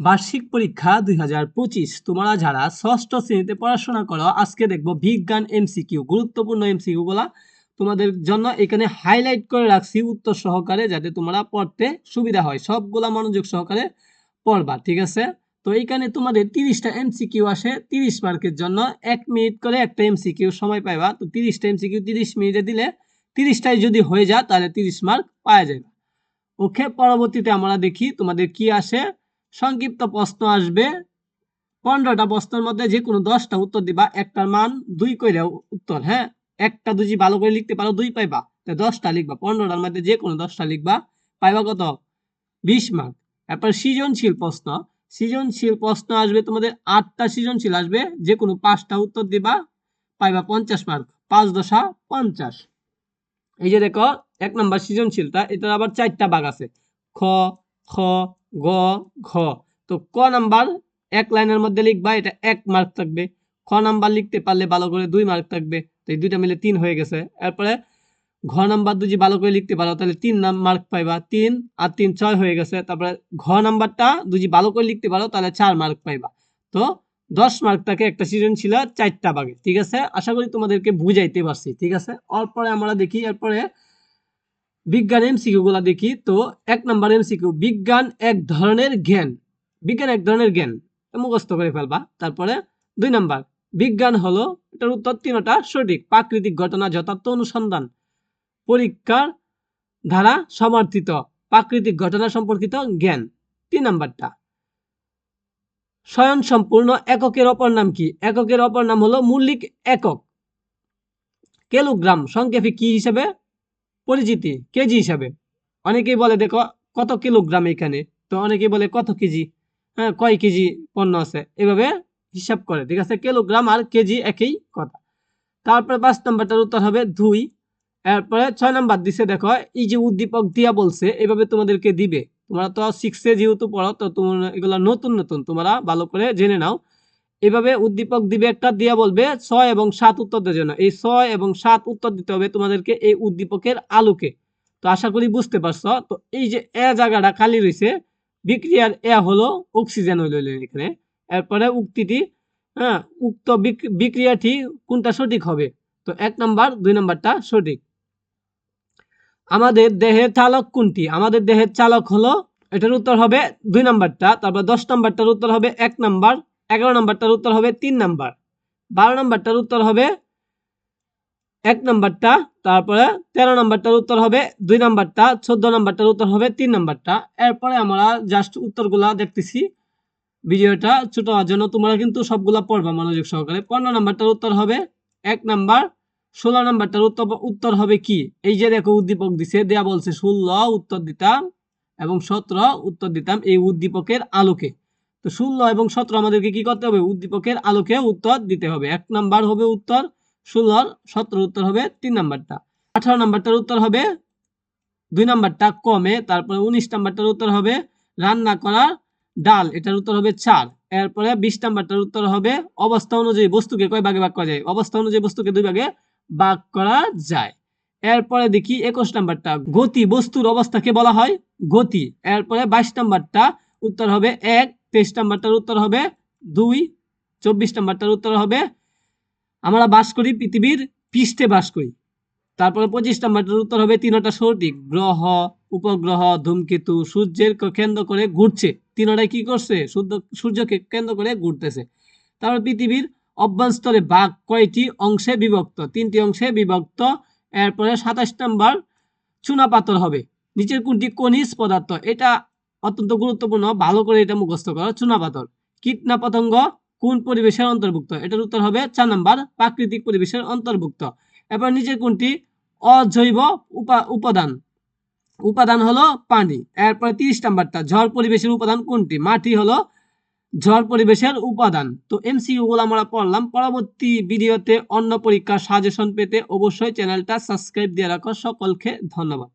বার্ষিক পরীক্ষা দুই হাজার পঁচিশ। তোমরা যারা ষষ্ঠ শ্রেণীতে পড়াশোনা করো, আজকে দেখব বিজ্ঞান এমসিকিউ গুরুত্বপূর্ণ এমসিকিউ গুলা। তোমাদের জন্য এখানে হাইলাইট করে রাখছি উত্তর সহকারে, যাতে তোমরা পড়তে সুবিধা হয়। সবগুলা মনোযোগ সহকারে পড়বা, ঠিক আছে? তো এইখানে তোমাদের তিরিশটা এমসিকিউ আসে, তিরিশ মার্কের জন্য এক মিনিট করে একটা এমসিকিউ সময় পাইবা। তো তিরিশটা এমসিকিউ তিরিশ মিনিটে দিলে তিরিশটাই যদি হয়ে যায়, তাহলে তিরিশ মার্ক পাওয়া যাবে। ওকে, পরবর্তীতে আমরা দেখি তোমাদের কি আসে। সংক্ষিপ্ত প্রশ্ন আসবে। পনেরোটা প্রশ্নের মধ্যে যে কোনো দশটা উত্তর দিবা, একটার মান দুই করে উত্তর হ্যাঁ? একটা দুজি ভালো করে লিখতে পারো, দুই পাইবা। তো দশটা লিখবা, পনেরোটার মধ্যে যে কোনো দশটা লিখবা। পাইবা কত? বিশ মার্ক এরপর সৃজনশীল প্রশ্ন। সৃজনশীল প্রশ্ন আসবে তোমাদের, আটটা সৃজনশীল আসবে যে কোনো পাঁচটা উত্তর দিবা, পাইবা পঞ্চাশ মার্ক পাঁচ দশা পঞ্চাশ। এই যে দেখো, এক নম্বর সৃজনশীলটা, এটার আবার চারটা ভাগ আছে। খ খ গ, ঘ। তো ক নাম্বার, এক লাইনের মধ্যে লিখবা, এটা এক মার্ক থাকবে। খ নাম্বার লিখতে পারলে ভালো করে দুই মার্ক থাকবে। তো এই দুইটা মিলে তিন হয়ে গেছে। এরপরে ঘ নাম্বার যদি ভালো করে লিখতে পারো, তাহলে তিন নাম মার্ক পাইবা। তিন আর তিন ছয় হয়ে গেছে। তারপরে ঘ নাম্বারটা যদি ভালো করে লিখতে পারো, তাহলে চার মার্ক পাইবা। তো দশ মার্ক থাকে একটা ছিল চারটা ভাগে, ঠিক আছে? আশা করি তোমাদেরকে বুঝাইতে পারছি, ঠিক আছে? এরপরে আমরা দেখি, এরপরে বিজ্ঞান এমসিকিউ গুলা দেখি, তো এক নম্বর এমসিকিউ বিজ্ঞান এক ধরনের জ্ঞান। বিজ্ঞান এক ধরনের জ্ঞান। মুখস্থ করে ফেলবা। তারপরে দুই নাম্বার, বিজ্ঞান হলো, এটার উত্তর তিনটা, সঠিক, প্রাকৃতিক ঘটনা যথার্থ অনুসন্ধান। পরীক্ষার দ্বারা সমর্থিত, প্রাকৃতিক ঘটনা সম্পর্কিত জ্ঞান। তিন নাম্বারটা স্বয়ং সম্পূর্ণ এককের অপর নাম কি? এককের অপর নাম হলো মূল্যিক একক। কিলোগ্রাম, সংক্ষেপে কি হিসাবে? পরিচিতি, কেজি হিসাবে। অনেকেই বলে, দেখো, কত কিলোগ্রাম এখানে? তো অনেকেই বলে, কত কেজি? হ্যাঁ কয় কেজি পণ্য আছে? এভাবে হিসাব করে, ঠিক আছে? কিলোগ্রাম আর কেজি একই কথা। তারপরে পাঁচ নম্বরটার উত্তর হবে দুই। এরপরে ছয় নাম্বার দিছে, দেখো, এই যে উদ্দীপক দিয়া বলছে, এভাবে তোমাদেরকে দিবে। তোমরা তো সিক্সে যেহেতু পড়ো, তো তোমরা এগুলো নতুন নতুন, তোমরা ভালো করে জেনে নাও। এভাবে উদ্দীপক দিবে একটা, দিয়া বলবে ছয় এবং সাত উত্তর দেওয়ার জন্য। এই ছয় এবং সাত উত্তর দিতে হবে তোমাদেরকে এই উদ্দীপকের আলোকে। তো আশা করি বুঝতে পারছ। তো এই যে এ জায়গাটা খালি রয়েছে, বিক্রিয়ার এ হলো অক্সিজেন হইল এখানে। এরপরে উক্তিটি হ্যাঁ উক্ত বিক্রিয়াটি কোনটা সঠিক হবে? তো এক নাম্বার, দুই নাম্বারটা সঠিক। আমাদের দেহের চালক কোনটি? আমাদের দেহের চালক হলো, এটার উত্তর হবে দুই নাম্বারটা, তারপর দশ নাম্বারটার উত্তর হবে এক নাম্বার এগারো নাম্বারটার উত্তর হবে তিন নাম্বার। বারো নাম্বারটার উত্তর হবে এক নম্বরটা, তারপরে তেরো নাম্বারটার উত্তর হবে দুই নম্বরটা, চোদ্দ নম্বরটার উত্তর হবে তিন নম্বরটা। এরপরে আমরা জাস্ট উত্তরগুলা দেখতেছি। ভিডিওটা ছোট হওয়ার জন্য তোমরা কিন্তু সবগুলা পড়বা মনোযোগ সহকারে। পনেরো নাম্বারটার উত্তর হবে এক নাম্বার, ষোলো নম্বরটার উত্তর উত্তর হবে কি? এই যে দেখো উদ্দীপক দিছে, দেয়া বলছে ষোলো উত্তর দিতাম এবং সতেরো উত্তর দিতাম এই উদ্দীপকের আলোকে। তো ষোলো এবং সতেরো আমাদেরকে কি করতে হবে? উদ্দীপকের আলোকে উত্তর দিতে হবে। এক নাম্বার হবে উত্তর, ষোলোর সতেরো উত্তর হবে তিন নাম্বারটা। আঠারো নাম্বারটার উত্তর হবে, দুই নাম্বারটা কমে, তারপরে উনিশ নাম্বারটার উত্তর হবে রান্না করা ডাল, এটার উত্তর হবে চার। এরপরে বিশ নাম্বারটার উত্তর হবে অবস্থা অনুযায়ী বস্তুকে কয় ভাগে ভাগ করা যায়? অবস্থা অনুযায়ী বস্তুকে দুই ভাগে ভাগ করা যায়। এরপরে দেখি একুশ নাম্বারটা, গতি বস্তুর অবস্থাকে বলা হয় গতি। এরপরে বাইশ নাম্বারটা উত্তর হবে এক তেইশ নাম্বারটার উত্তর হবে দুই, চব্বিশ নাম্বারটার উত্তর হবে, আমরা বাস করি পৃথিবীর পৃষ্ঠে বাস করি। তারপরে পঁচিশ নাম্বারটার উত্তর হবে তিনটা সঠিক, গ্রহ, উপগ্রহ, ধূমকেতু, সূর্যের কেন্দ্র করে ঘুরছে। তিনটাই কি করছে? সূর্য সূর্যকে কেন্দ্র করে ঘুরতেছে। তারপর পৃথিবীর অভ্যন্তরে বাঘ কয়টি অংশে বিভক্ত? তিনটি অংশে বিভক্ত। এরপরে সাতাশ নাম্বার চুনা পাথর হবে। নিচের কোনটি কনিজ পদার্থ? এটা অত্যন্ত গুরুত্বপূর্ণ। ভালো করে এটা মুখস্থ করো। চুনা পাথর। কীটনা পতঙ্গ কোন পরিবেশের অন্তর্ভুক্ত? এটার উত্তর হবে চার নাম্বার, প্রাকৃতিক পরিবেশের অন্তর্ভুক্ত। এরপর নিচের কোনটি? অজৈব উপাদান। উপাদান হলো পানি। এরপরে তিরিশ নাম্বারটা, ঝড় পরিবেশের উপাদান কোনটি? মাটি হলো ঝড় পরিবেশের উপাদান। তো এমসিইউ গুলো আমরা পড়লাম। পরবর্তী ভিডিওতে অন্য পরীক্ষার সাজেশন পেতে অবশ্যই চ্যানেলটা সাবস্ক্রাইব দিয়ে রাখো। সকলকে ধন্যবাদ।